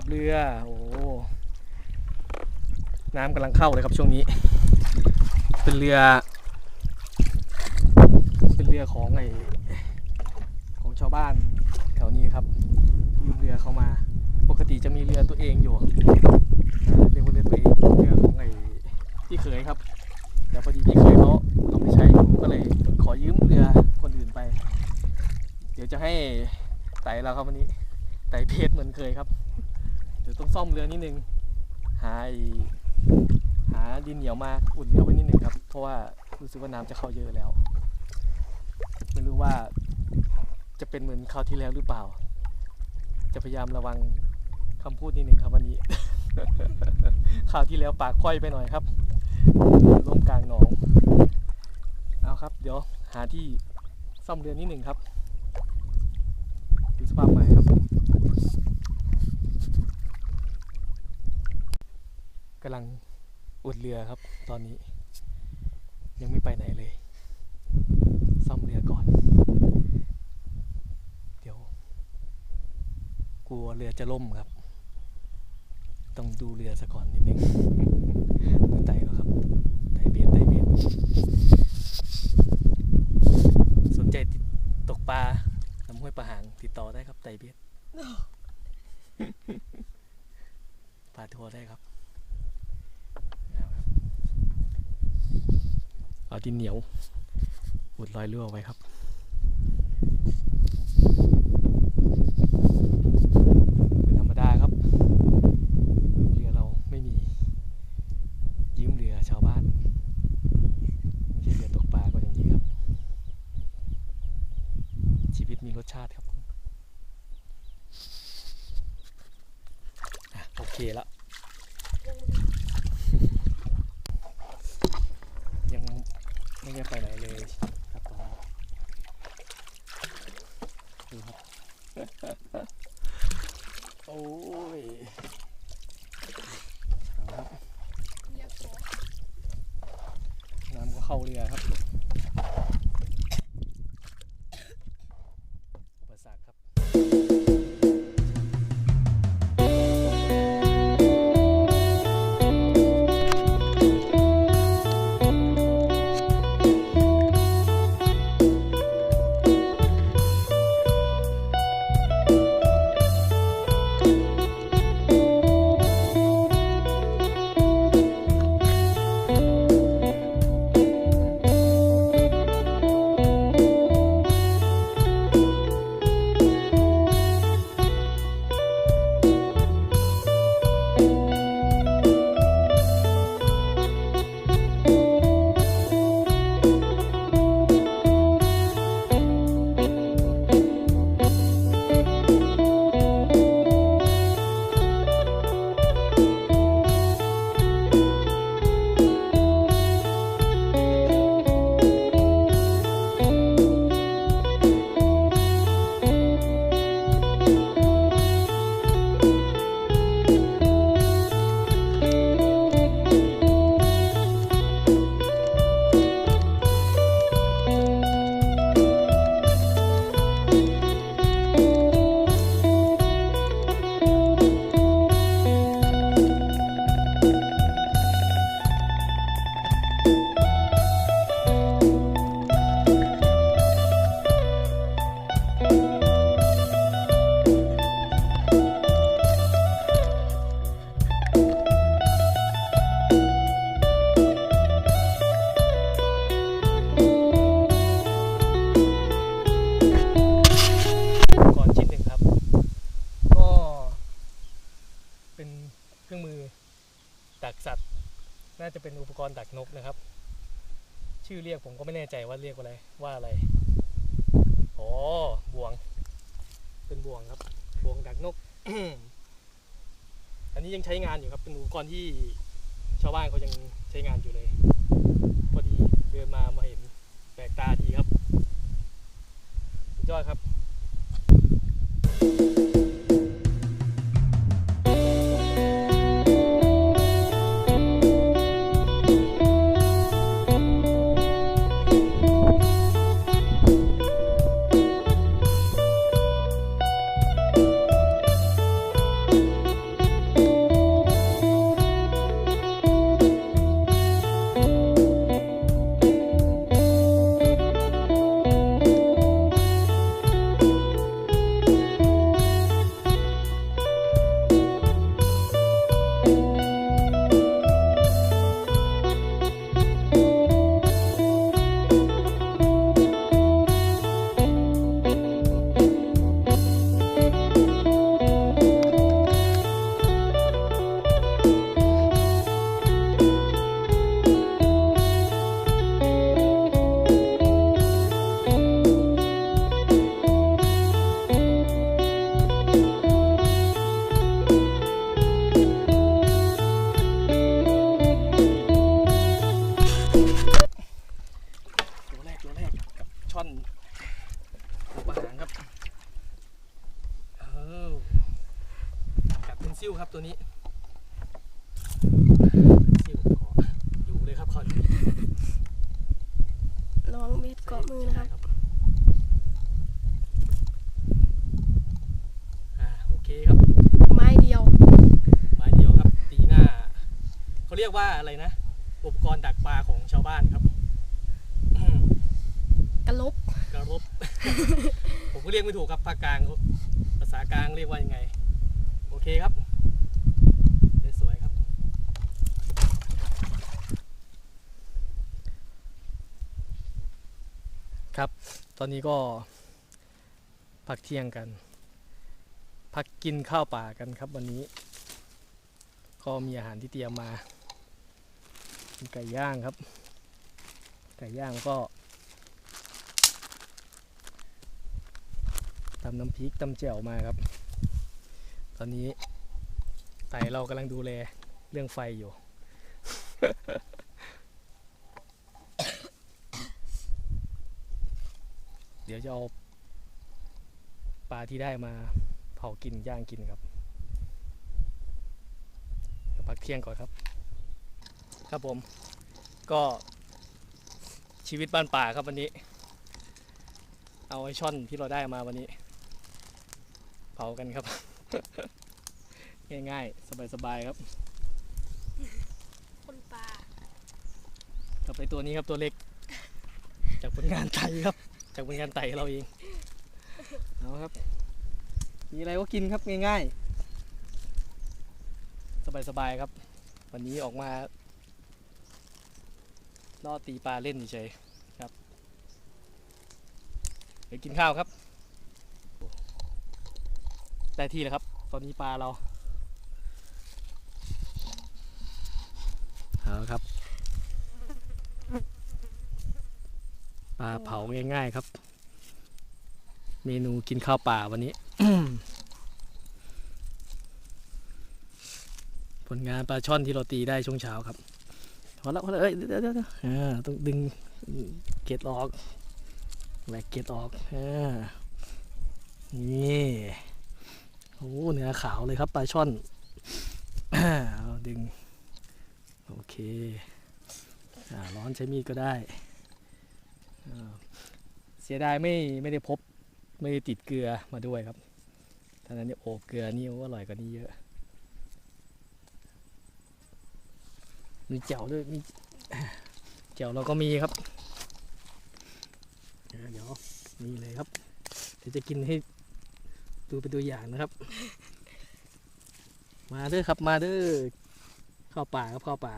าพเรือ โอ้น้ำกำลังเข้าเลยครับช่วงนี้ เป็นเรือ เป็นเรือของไอของชาวบ้านแถวนี้ครับยืมเรือเขามา ปกติจะมีเรือตัวเองอยู่เรียกว่าเรือตัวเองเรือของไอพี่เขยครับ แต่พอดีพี่เขยเขาเอาไปใช้ก็เลยขอยืมเรือคนอื่นไป เดี๋ยวจะให้ไต่เราครับวันนี้ไต่เพชรเหมือนเคยครับ ดี๋ยวต้องซ่อมเรือนิดนึง หาหาดินเหนียวมาอุ่นเรือไว้นิดนึงครับ เพราะว่ารู้สึกว่าน้ำจะเข้าเยอะแล้ว ไม่รู้ว่าจะเป็นเหมือนคราวที่แล้วหรือเปล่า จะพยายามระวังคำพูดนิดหนึ่งครับวันนี้ คราวที่แล้วปากค่อยไปหน่อยครับลมกลางหนอง เอาครับ เดี๋ยวหาที่ซ่อมเรือนิดหนึ่งครับดูสภาพใหม่ครับ กำลังอุดเรือครับ ตอนนี้ ยังไม่ไปไหนเลย ซ่อมเรือก่อน เดี๋ยว กลัวเรือจะล่มครับ ต้องดูเรือซะก่อนนิดนึงไต่แล้วครับไต่เบียดไต่เบียดสนใจติดตกปลาลำห้วยปลาหางติดต่อได้ครับไต่เบียดปลาทัวร์ได้ครับเอาครับ เอา ดินเหนียวอุดรอยรั่วไว้ครับเป็นธรรมดาครับ เรือเราไม่มียืมเรือชาวบ้านไม่ใช่เรือตกปลาก็อย่างนี้ครับ ชีวิตมีรสชาติครับโอเคแล้ว ยัง ไม่ได้ไปไหนเลยครับตอนนี้ดูครับ โอ้ยเอาครับน้ำก็เข้าเรือครับอุปสรรคครับ ก็ไม่แน่ใจว่าเรียกว่าอะไรว่าอะไรอ๋อบ่วง เป็นบ่วงครับบ่วงดักนก อันนี้ยังใช้งานอยู่ครับ เป็นอุปกรณ์ที่ชาวบ้านเขายังใช้งานอยู่เลย เขาเรียกว่าอะไรนะ อุปกรณ์ดักปลาของชาวบ้านครับอืมกระลบกระรบผมก็เรียกไม่ถูกครับภาคกลางเขาภาษากลางเรียกว่ายังไง โอเคครับสวยๆครับ ครับ ตอนนี้ก็พักเที่ยงกัน พักกินข้าวป่ากันครับวันนี้ ก็มีอาหารที่เตรียมมามี ไก่ย่างครับ ไก่ย่างก็ตำน้ำพริกตำแจ่วมาครับ ตอนนี้ไต่เรากำลังดูแลเรื่องไฟอยู่ เดี๋ยวจะเอาปลาที่ได้มาเผากินย่างกินครับ พักเที่ยงก่อนครับ ครับผมก็ชีวิตบ้านป่าครับวันนี้ เอาไอ้ช่อนที่เราได้มาวันนี้ เผากันครับ ง่ายๆ สบายๆครับ คนป่ากับไอตัวนี้ครับตัวเล็ก จากผลงานไต่ครับ จากผลงานไต่เราเองเอาครับ มีอะไรก็กินครับง่ายๆ สบายๆครับ วันนี้ออกมา ล่อตีปลาเล่นเฉยๆครับเดี๋ยวกินข้าวครับ ได้ที่แล้วครับ ตอนนี้ปลาเราเอาละครับปลาเผาง่ายๆครับ เมนูกินข้าวป่าวันนี้ ผลงานปลาช่อนที่เราตีได้ช่วงเช้าครับ พอแล้วพอแล้วเอ้ยเดี๋ยวเดี๋ยวเดี๋ยวต้องดึงเกล็ดออกแหวกเกล็ดออกนี่โอ้เนื้อขาวเลยครับปลาช่อนดึง โอเคอ่าร้อนใช้มีดก็ได้เสียดายไม่ไม่ได้พบไม่ได้ติดเกลือมาด้วยครับท่านั้นเนี่ยโอ้เกลือนี่โอ้อร่อยกว่านี้เยอะ มีแจ่วด้วยมีแจ่วเราก็มีครับเดี๋ยวมีเลยครับเดี๋ยวจะกินให้ดูเป็นตัวอย่างนะครับ มาเด้อครับมาเด้อเข้าป่าครับเข้าป่า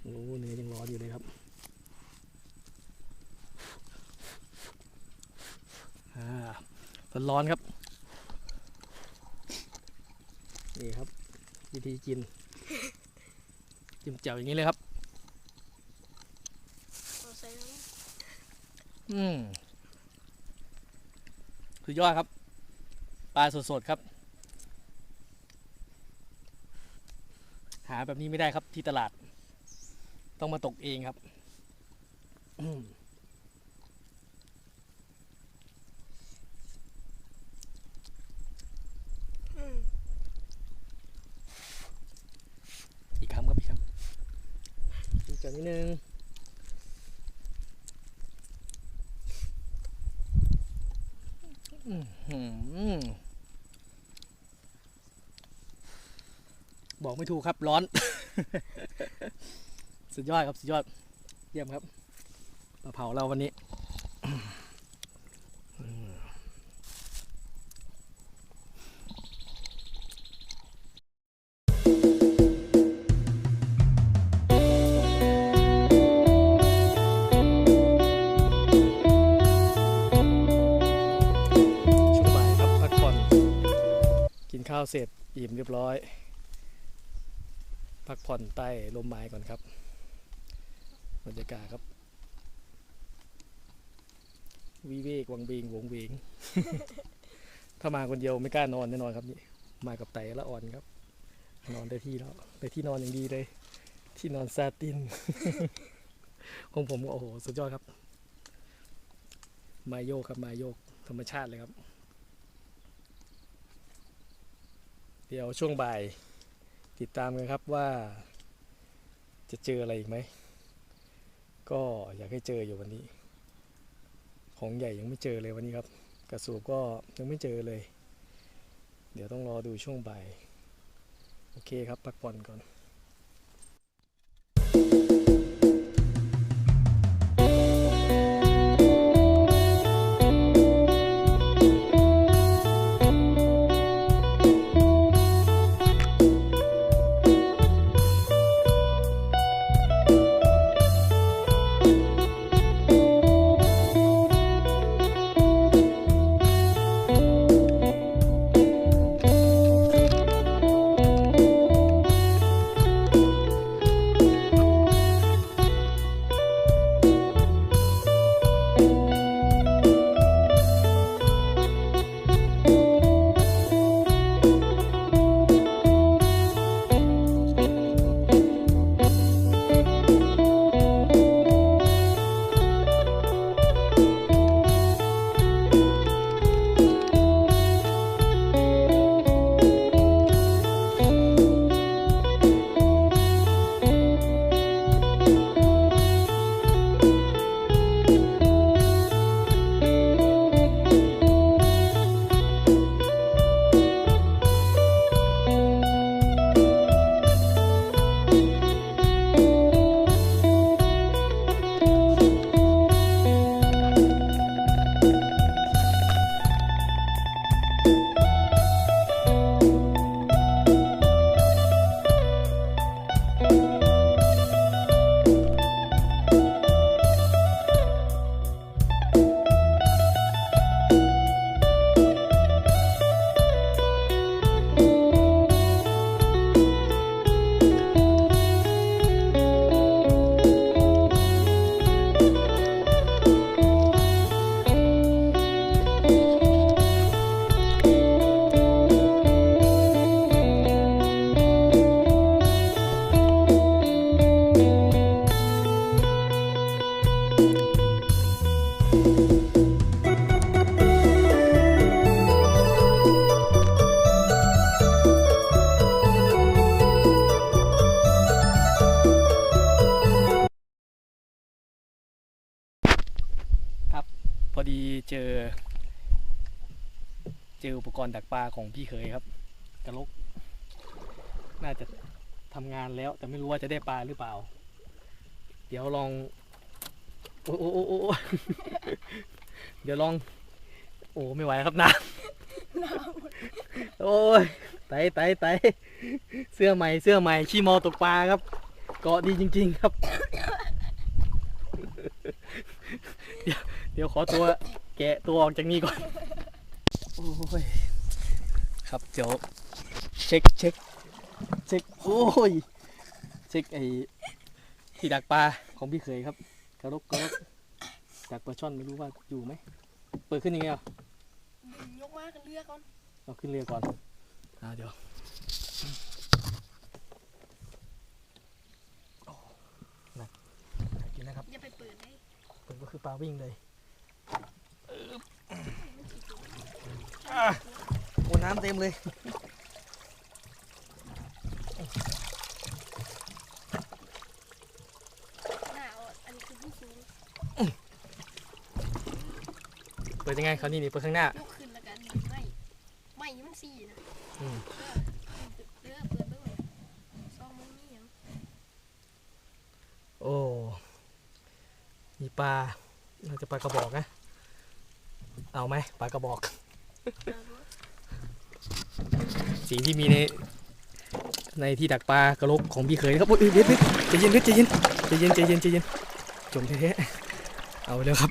โอ้เนื้อยังร้อนอยู่เลยครับอ่าร้อนครับ นี่ครับ วิธีกิน จิ้มแจ่วอย่างนี้เลยครับเอาใส่น้อืมสุดยอดครับ ปลาสดๆครับ หาแบบนี้ไม่ได้ครับที่ตลาด ต้องมาตกเองครับ อืมำอืม อีกคำครับอีกคำจิ้มแจ่วนิดนึงอื้อหือ บอกไม่ถูกครับร้อน สุดยอดครับ สุดยอด เยี่ยมครับมาเผาเราวันนี้ ข้าวเสร็จอิ่มเรียบร้อย พักผ่อนใต้ลมไม้ก่อนครับบรรยากาศครับวิเวกวังเวงวงเวงถ้ามาคนเดียวไม่กล้านอนแน่นอนครับนี่มากับไต่ละอ่อนครับ นอนได้ที่แล้วได้ที่นอนอย่างดีเลย ที่นอนซาตินของผมก็โอ้โหสุดยอดครับ มาโยกครับมาโยกธรรมชาติเลยครับ เดี๋ยวช่วงบ่ายติดตามกันครับว่า จะเจออะไรอีกไหม ก็อยากให้เจออยู่วันนี้ ของใหญ่ยังไม่เจอเลยวันนี้ครับ กระสูบก็ยังไม่เจอเลย เดี๋ยวต้องรอดูช่วงบ่าย โอเคครับพักผ่อนก่อน ดีเจอ เจออุปกรณ์ดักปลาของพี่เคยครับกระลก น่าจะทำงานแล้ว แต่ไม่รู้ว่าจะได้ปลาหรือเปล่า เดี๋ยวลอง โอ้โอ้โอ้โอ้เดี๋ยวลอง โอ้ไม่ไหวครับน้ำโอ้ยไตไตไตเสื้อใหม่เสื้อใหม่ขี้มอตกปลาครับ เกาะดีจริง ๆ ครับ เดี๋ยวเดี๋ยวขอตัวแกะตัวออกจากนี้ก่อน โอ้ย ครับเดี๋ยวเช็คเช็คเช็คโอ้ย เช็คไอ้ที่ดักปลาของพี่เคยครับกระรกกระรกดักปลาช่อนไม่รู้ว่าอยู่ไหม เปิดขึ้นยังไงอะยกมากันเรือก่อน เราขึ้นเรือก่อนอ่าเดี๋ยวโอ้หนักหนักจริงนะครับ อย่าไปเปิดได้เปิดก็คือปลาวิ่งเลยอึ๊บอะ โอ้น้ำเต็มเลย หน้าอ่อนอันนี้คือผู้สูงเปิดยังไงคราวนี้นี่เปิดข้างหน้า ยกขึ้นแล้วกันไม่ไม่มันสี่นะอืมเรือเปิดไปเลยซองมันมีหยังโอ้ มีปลาน่าจะปลากระบอกนะเอาไหม ปลากระบอก สีที่มีใน ในที่ดักปลากระลกของพี่เคยครับโอ้ยเด็ดเด็ดใจเย็นเด็ดใจเย็นใจเย็นใจเย็นใจเย็นจมแท้ๆเอาเร็วครับ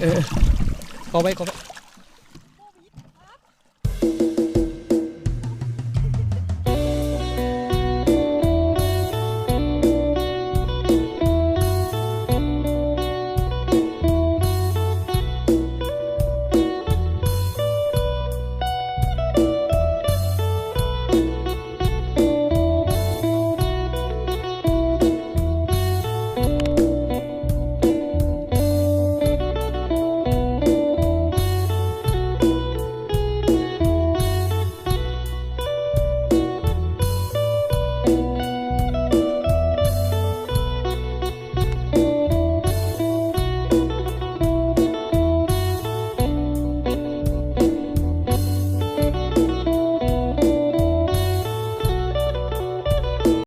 เออขอไปขอไป